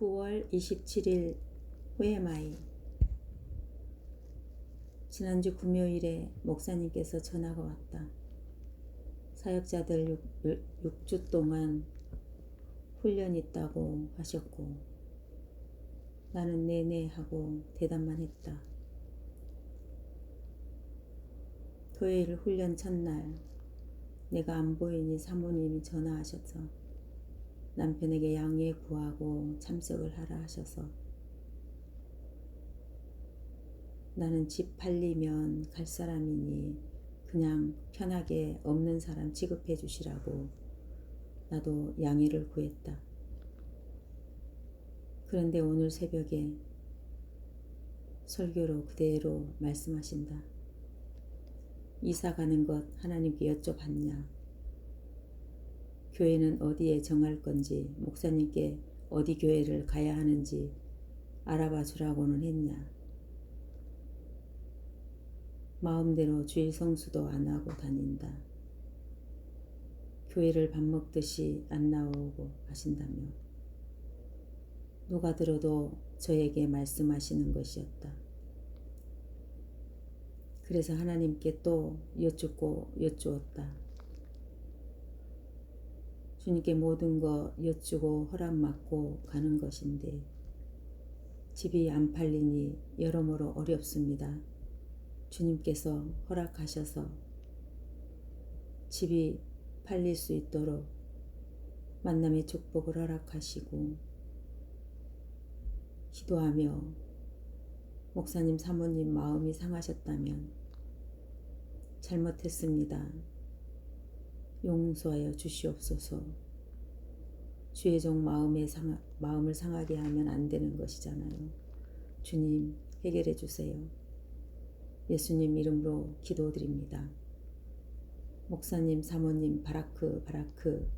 9월 27일 후에마이 지난주 금요일에 목사님께서 전화가 왔다. 사역자들 6, 주 동안 훈련 있다고 하셨고 나는 네네 하고 대답만 했다. 토요일 훈련 첫날 내가 안 보이니 사모님이 전화하셔서 남편에게 양해 구하고 참석을 하라 하셔서 나는 집 팔리면 갈 사람이니 그냥 편하게 없는 사람 취급해 주시라고 나도 양해를 구했다. 그런데 오늘 새벽에 설교로 그대로 말씀하신다. 이사 가는 것 하나님께 여쭤봤냐? 교회는 어디에 정할 건지, 목사님께 어디 교회를 가야 하는지 알아봐 주라고는 했냐? 마음대로 주일 성수도 안 하고 다닌다. 교회를 밥 먹듯이 안 나오고 하신다며. 누가 들어도 저에게 말씀하시는 것이었다. 그래서 하나님께 또 여쭙고 여쭈었다. 주님께 모든 거 여쭈고 허락 받고 가는 것인데 집이 안 팔리니 여러모로 어렵습니다. 주님께서 허락하셔서 집이 팔릴 수 있도록 만남의 축복을 허락하시고 기도하며 목사님 사모님 마음이 상하셨다면 잘못했습니다. 용서하여 주시옵소서. 주의 종 마음에 상, 마음을 상하게 하면 안 되는 것이잖아요. 주님 해결해 주세요. 예수님 이름으로 기도드립니다. 목사님, 사모님, 바라크, 바라크